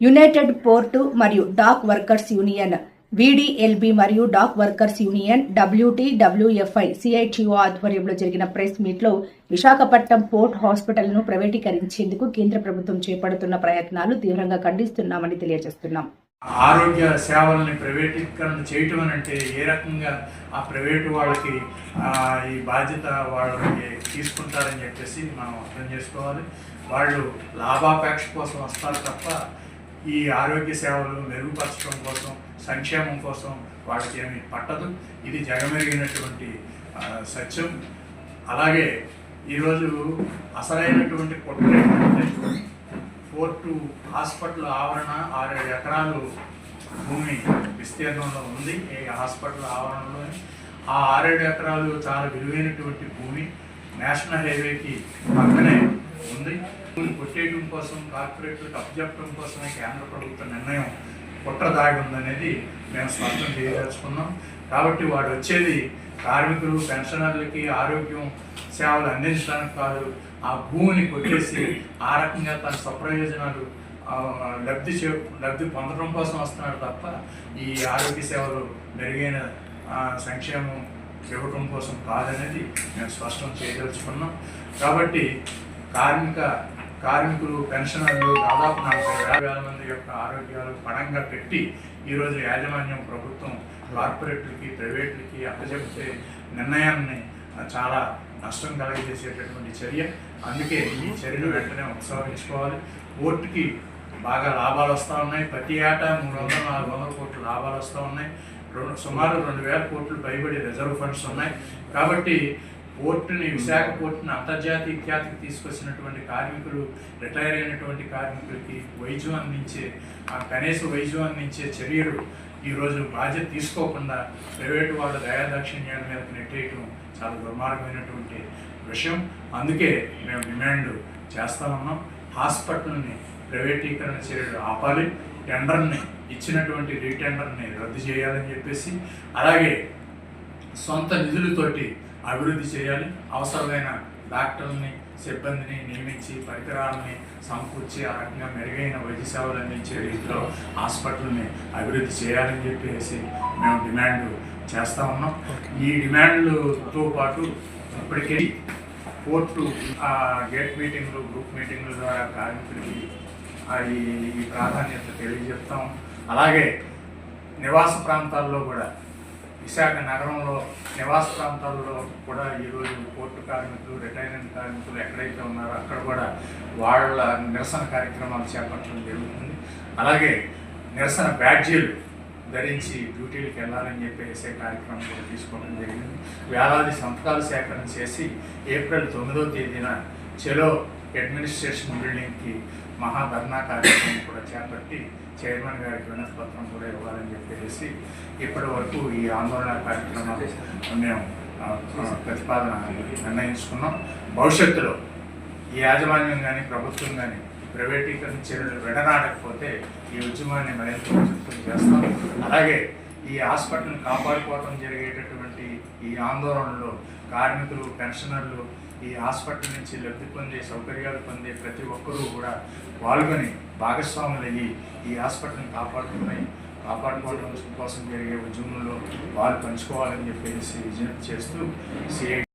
United port మరియు dock workers union VDLB మరియు dock workers union WT WFI CITO ఆధ్వర్యంలో జరిగిన ప్రెస్ మీట్లో విశాఖపట్నం పోర్ట్ హాస్పిటల్ను ప్రైవేటీకరించేందుకు కేంద్ర ప్రభుత్వం చేపడుతున్న ప్రయత్నాలు తీవ్రంగా ఖండిస్తున్నామని తెలియజేస్తున్నాం. ఆరోగ్య సేవల్ని ప్రైవేటీకరణ చేయటం అని అంటే ఏ రకంగా ఆ ప్రైవేటు వాళ్ళకి ఈ బాధ్యత వాళ్ళకి తీసుకుంటారని చెప్పేసి మనం అర్థం చేసుకోవాలి. వాళ్ళు లాభాపేక్ష కోసం వస్తారు తప్ప ఈ ఆరోగ్య సేవలు మెరుగుపరచడం కోసం సంక్షేమం కోసం వాళ్ళకి ఏమి పట్టదు. ఇది జగమెరిగినటువంటి సత్యం. అలాగే ఈరోజు అసలైనటువంటి కుట్ర ఫోర్టు హాస్పిటల్ ఆవరణ ఆరేడు ఎకరాలు భూమి విస్తీర్ణంలో ఉంది. ఈ హాస్పిటల్ ఆవరణలో ఆ ఆరేడు ఎకరాలు చాలా విలువైనటువంటి భూమి. నేషనల్ హైవేకి పక్కనే ఉంది. భూమిని కొట్టేయడం కోసం కార్పొరేట్లకు అప్పచెప్పడం కోసమే కేంద్ర ప్రభుత్వ నిర్ణయం కుట్రదాగి ఉందనేది మేము స్పష్టం చేయదలుచుకున్నాం. కాబట్టి వాడు వచ్చేది కార్మికులు పెన్షనర్లకి ఆరోగ్యం సేవలు అందించడానికి కాదు ఆ భూమిని కొట్టేసి ఆ రకంగా తన స్వప్రయోజనాలు లబ్ధి చే లబ్ధి పొందడం కోసం వస్తున్నాడు తప్ప ఈ ఆరోగ్య సేవలు మెరుగైన సంక్షేమం ఇవ్వడం కోసం కాదనేది మేము స్పష్టం చేయదలుచుకున్నాం. కాబట్టి కార్మిక కార్మికులు పెన్షనర్లు దాదాపు నలభై వేల మంది యొక్క ఆరోగ్యాలు పణంగా పెట్టి ఈరోజు యాజమాన్యం ప్రభుత్వం కార్పొరేట్లకి ప్రైవేట్లకి అప్పచెప్తే నిర్ణయాన్ని చాలా నష్టం కలగజేసేటటువంటి చర్య. అందుకే ఈ చర్యలు వెంటనే ఉత్సాహించుకోవాలి ఓటుకి బాగా లాభాలు వస్తూ ఉన్నాయి. ప్రతి ఏటా మూడు వందల నాలుగు వందల కోట్ల లాభాలు వస్తూ ఉన్నాయి. రెండు సుమారు రెండు వేల కోట్లు పైబడి రిజర్వ్ ఫండ్స్ ఉన్నాయి. కాబట్టి పోర్టుని విశాఖ పోర్టుని అంతర్జాతీయ ఖ్యాతికి తీసుకొచ్చినటువంటి కార్మికులు రిటైర్ అయినటువంటి కార్మికులకి వైద్యం అందించే ఆ కనీస వైద్యం అందించే చర్యలు ఈరోజు బాధ్యత తీసుకోకుండా ప్రైవేటు వాళ్ళ దయాదాక్షిణ్యాల మీదకి నెట్టేయటం చాలా దుర్మార్గమైనటువంటి విషయం. అందుకే మేము డిమాండ్ చేస్తా ఉన్నాం. హాస్పిటల్ని ప్రైవేటీకరణ చర్యలు ఆపాలి. టెండర్ని ఇచ్చినటువంటి రీటెండర్ని రద్దు చేయాలని చెప్పేసి అలాగే సొంత నిధులతోటి అభివృద్ధి చేయాలి. అవసరమైన డాక్టర్ని సిబ్బందిని నియమించి పరికరాలని సమకూర్చి ఆ రకంగా మెరుగైన వైద్య సేవలు అందించే రీతిలో హాస్పిటల్ని అభివృద్ధి చేయాలని చెప్పేసి మేము డిమాండ్ చేస్తా ఉన్నాం. ఈ డిమాండ్లతో పాటు ఇప్పటికే కోర్టు ఆ గేట్ మీటింగ్లు గ్రూప్ మీటింగ్ల ద్వారా కార్మికులకి ఈ ప్రాధాన్యత తెలియజెప్తాం అలాగే నివాస ప్రాంతాల్లో కూడా విశాఖ నగరంలో నివాస ప్రాంతాల్లో కూడా ఈరోజు పోర్టు కార్మికులు రిటైర్మెంట్ కార్మికులు ఎక్కడైతే ఉన్నారో అక్కడ కూడా వాళ్ళ నిరసన కార్యక్రమాలు చేపట్టడం జరుగుతుంది. అలాగే నిరసన బ్యాడ్జీలు ధరించి డ్యూటీలకు వెళ్ళాలని చెప్పేసే కార్యక్రమం కూడా తీసుకోవడం జరిగింది. వేలాది సంతకాలు సేకరణ చేసి ఏప్రిల్ తొమ్మిదో తేదీన చెలో అడ్మినిస్ట్రేషన్ బిల్డింగ్కి మహాధర్నా కార్యక్రమం కూడా చేపట్టి చైర్మన్ గారికి వినతి పత్రం కూడా ఇవ్వాలని చెప్పేసి ఇప్పటి వరకు ఈ ఆందోళన కార్యక్రమాలు మేము ప్రతిపాదన నిర్ణయించుకున్నాం. భవిష్యత్తులో ఈ యాజమాన్యం కానీ ప్రభుత్వం కానీ ప్రైవేటీకరణ చర్యలు విడనాడకపోతే ఈ ఉద్యమాన్ని మరింత చేస్తాం. అలాగే ఈ హాస్పిటల్ని కాపాడుకోవడం జరిగేటటువంటి ఈ ఆందోళనలో కార్మికులు పెన్షనర్లు ఈ హాస్పిటల్ నుంచి లబ్ధి పొందే సౌకర్యాలు పొందే ప్రతి ఒక్కరూ కూడా పాల్గొని భాగస్వాములయ్యి ఈ హాస్పిటల్ని కాపాడుకున్నాయి కాపాడుకోవడం కోసం జరిగే ఉద్యమంలో వాళ్ళు పంచుకోవాలని చెప్పేసి విజ్ఞప్తి చేస్తూ సిఐ